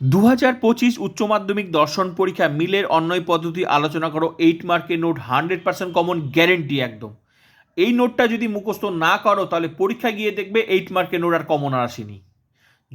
দু হাজার পঁচিশ উচ্চ মাধ্যমিক দর্শন পরীক্ষা মিলের অন্যয় পদ্ধতি, আলোচনা করো এইট মার্কের note hundred percent common guarantee একদম। এই নোটটা যদি মুখস্থ না করো, তাহলে পরীক্ষা গিয়ে দেখবে এইট মার্কের নোট আর কমন আর আসেনি।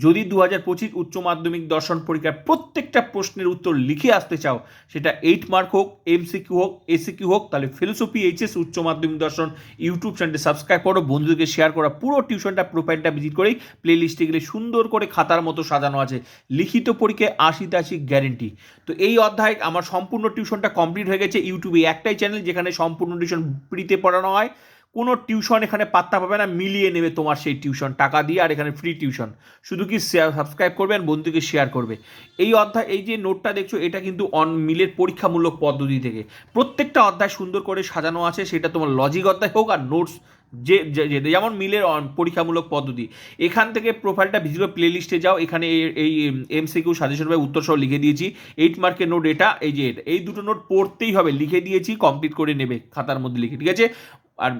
যদি দু হাজার পঁচিশ উচ্চ মাধ্যমিক দর্শন পরীক্ষার প্রত্যেকটা প্রশ্নের উত্তর লিখে আসতে চাও, সেটা এইট মার্ক হোক এমসিকিউ হোক এসিকিউ হোক, তাহলে ফিলোসফি এইচএস উচ্চ মাধ্যমিক দর্শন ইউটিউব চ্যানেলটি সাবস্ক্রাইব করো, বন্ধুদেরকে শেয়ার করো, পুরো টিউশনটা প্রোফাইলটা ভিজিট করেই প্লে লিস্টে গেলে সুন্দর করে খাতার মতো সাজানো আছে, লিখিত পরীক্ষায় আশি গ্যারেন্টি তো এই অধ্যায় আমার সম্পূর্ণ টিউশনটা কমপ্লিট হয়ে গেছে ইউটিউবে একটাই চ্যানেল যেখানে সম্পূর্ণ টিউশন ফ্রিতে পড়ানো হয়। কোনো টিউশন এখানে পাত্তা পাবে না, মিলিয়ে নেবে তোমার সেই টিউশন, টাকা দিয়ে আর এখানে ফ্রি টিউশন। শুধু কি শেয়ার সাবস্ক্রাইব করবে আর বন্ধুকে শেয়ার করবে। এই অধ্যায়, এই যে নোটটা দেখছ, এটা কিন্তু অন মিলের পরীক্ষামূলক পদ্ধতি থেকে। প্রত্যেকটা অধ্যায় সুন্দর করে সাজানো আছে, সেটা তোমার লজিক অধ্যায় হোক আর নোটস যে যেমন মিলের পরীক্ষামূলক পদ্ধতি। এখান থেকে প্রোফাইলটা ভিজিট প্লে লিস্টে যাও, এখানে এই- এমসিকিউ সাজেশন ভাই উত্তর সহ লিখে দিয়েছি। এইট মার্কের নোট এটা, এই যে এই দুটো নোট পড়তেই হবে, লিখে দিয়েছি কমপ্লিট করে নেবে, খাতার মধ্যে লিখে, ঠিক আছে? আর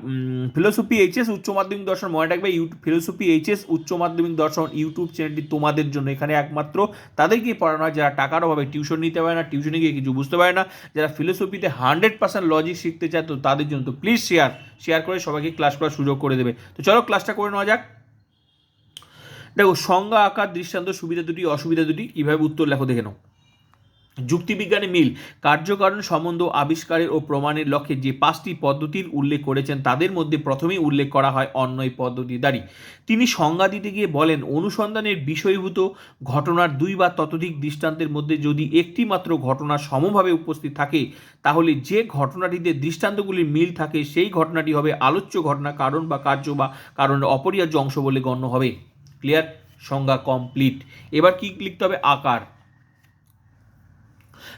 ফিলোসফি এইচএস উচ্চ মাধ্যমিক দর্শন, মনে রাখবে ইউটিউব ফিলোসফি এইচএস উচ্চ মাধ্যমিক দর্শন ইউটিউব চ্যানেলটি তোমাদের জন্য। এখানে একমাত্র তাদেরকেই পড়ানো হয়, যারা টাকার অভাবে টিউশন নিতে পারে না টিউশনে গিয়ে কিছু বুঝতে পারে না। যারা ফিলোসফিতে হান্ড্রেড পার্সেন্ট লজিক শিখতে চায়, তো তাদের জন্য, তো প্লিজ শেয়ার শেয়ার করে সবাইকে ক্লাস করার সুযোগ করে দেবে। তো চলো ক্লাসটা করে নেওয়া যাক। দেখো, সংজ্ঞা, আকার, দৃষ্টান্ত, সুবিধা দুটি, অসুবিধা দুটি কীভাবে উত্তর লেখো, দেখে নাও। যুক্তিবিজ্ঞানে মিল কার্যকারণ সম্বন্ধ আবিষ্কারের ও প্রমাণের লক্ষ্যে যে পাঁচটি পদ্ধতির উল্লেখ করেছেন, তাদের মধ্যে প্রথমেই উল্লেখ করা হয় অন্যয় পদ্ধতি দ্বারি তিনি সংজ্ঞা দিতে গিয়ে বলেন, অনুসন্ধানের বিষয়ভূত ঘটনার দুই বা ততোধিক দৃষ্টান্তের মধ্যে যদি একটি মাত্র ঘটনা সমভাবে উপস্থিত থাকে, তাহলে যে ঘটনাটিতে দৃষ্টান্তগুলির মিল থাকে, সেই ঘটনাটি হবে আলোচ্য ঘটনা, কারণ বা কার্য বা কারণের অপরিহার্য অংশ বলে গণ্য হবে। ক্লিয়ার? সংজ্ঞা কমপ্লিট। এবার কি লিখতে হবে? আকার।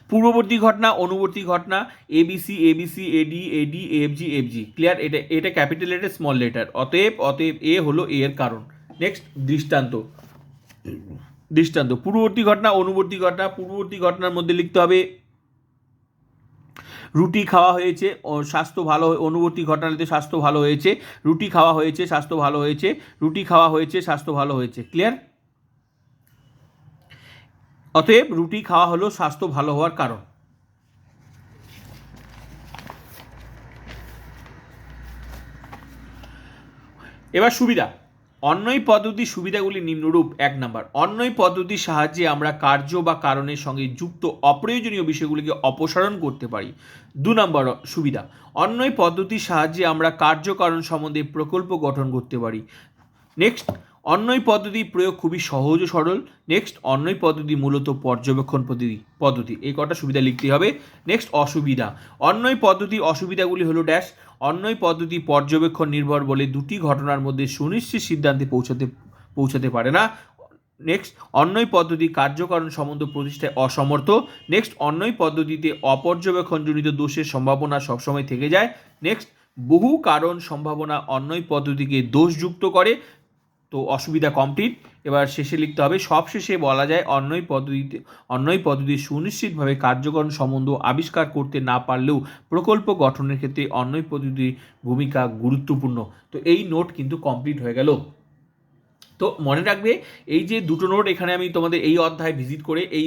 পূর্ববর্তী ঘটনা, অনুবর্তী ঘটনা ABC ABC AD AD FG FG clear এটা এটা ক্যাপিটাল লেটার স্মল লেটার অতএব অতএব এ হলো এ এর কারণ। নেক্সট দৃষ্টান্ত। দৃষ্টান্ত। পূর্ববর্তী ঘটনা, অনুবর্তী ঘটনা। পূর্ববর্তী ঘটনার মধ্যে লিখতে হবে, রুটি খাওয়া হয়েছে স্বাস্থ্য ভালো অনুবর্তী ঘটনাতে স্বাস্থ্য ভালো হয়েছে, রুটি খাওয়া হয়েছে, স্বাস্থ্য ভালো হয়েছে, রুটি খাওয়া হয়েছে, স্বাস্থ্য ভালো হয়েছে। ক্লিয়ার অতএব রুটি খাওয়া হলো স্বাস্থ্য ভালো হওয়ার কারণ। এবার সুবিধা। অন্যই পদ্ধতির সুবিধাগুলি নিম্নরূপ। এক নাম্বার, অন্যই পদ্ধতির সাহায্যে আমরা কার্য বা কারণের সঙ্গে যুক্ত অপ্রয়োজনীয় বিষয়গুলিকে অপসারণ করতে পারি। দু নম্বর, সুবিধা, অন্যই পদ্ধতির সাহায্যে আমরা কার্যকারণ সম্বন্ধে প্রকল্প গঠন করতে পারি। নেক্সট অন্যই পদ্ধতি প্রয়োগ খুবই সহজ ও সরল। নেক্সট অন্যই পদ্ধতি মূলত পর্যবেক্ষণ পদ্ধতি পদ্ধতি। এই কটা সুবিধা লিখতে হবে। নেক্সট অসুবিধা। অন্যই পদ্ধতির অসুবিধাগুলি হলো ড্যাশ অন্যই পদ্ধতি পর্যবেক্ষণ নির্ভর বলে দুটি ঘটনার মধ্যে সুনিশ্চিত সিদ্ধান্তে পৌঁছাতে পৌঁছাতে পারে না। নেক্সট অন্যই পদ্ধতি কার্যকরণ সম্বন্ধ প্রতিষ্ঠায় অসমর্থ। নেক্সট অন্যই পদ্ধতিতে অপর্যবেক্ষণজনিত দোষের সম্ভাবনা সবসময় থেকে যায়। নেক্সট বহু কারণ সম্ভাবনা অন্যই পদ্ধতিকে দোষযুক্ত করে। তো অসুবিধা কমপ্লিট এবার শেষে লিখতে হবে, সবশেষে বলা যায় অন্যই পদ্ধতিতে, অন্যই পদ্ধতি সুনিশ্চিতভাবে কার্যকরণ সম্বন্ধ আবিষ্কার করতে না পারলেও প্রকল্প গঠনের ক্ষেত্রে অন্যই পদ্ধতির ভূমিকা গুরুত্বপূর্ণ। তো এই নোট কিন্তু কমপ্লিট হয়ে গেল। তো মনে রাখবে, এই যে দুটো নোট এখানে আমি তোমাদের এই অধ্যায় ভিজিট করে এই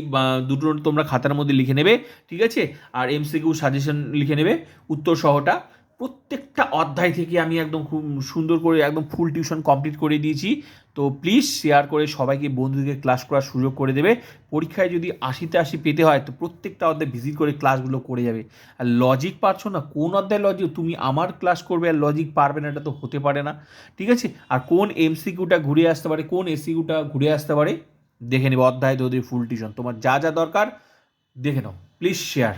দুটো নোট তোমরা খাতার মধ্যে লিখে নেবে, ঠিক আছে? আর এমসিকিউ সাজেশন লিখে নেবে, উত্তর সহটা। প্রত্যেকটা অধ্যায় থেকে আমি একদম খুব সুন্দর করে একদম ফুল টিউশন কমপ্লিট করে দিয়েছি। তো প্লিজ শেয়ার করে সবাইকে, বন্ধুদেরকে ক্লাস করার সুযোগ করে দেবে। পরীক্ষায় যদি আশিতে আশি পেতে হয়, তো প্রত্যেকটা অধ্যায় ভিজিট করে ক্লাসগুলো করে যাবে। আর লজিক পারছ না? কোন অধ্যায় লজিক তুমি আমার ক্লাস করবে আর লজিক পারবে না, এটা তো হতে পারে না। ঠিক আছে? আর কোন এমসিকিউটা ঘুরে আসতে পারে? কোন এসিকিউটা ঘুরে আসতে পারে? দেখে নেবে অধ্যায় তোদের ফুল টিউশন তোমার যা যা দরকার, দেখে নাও। Please share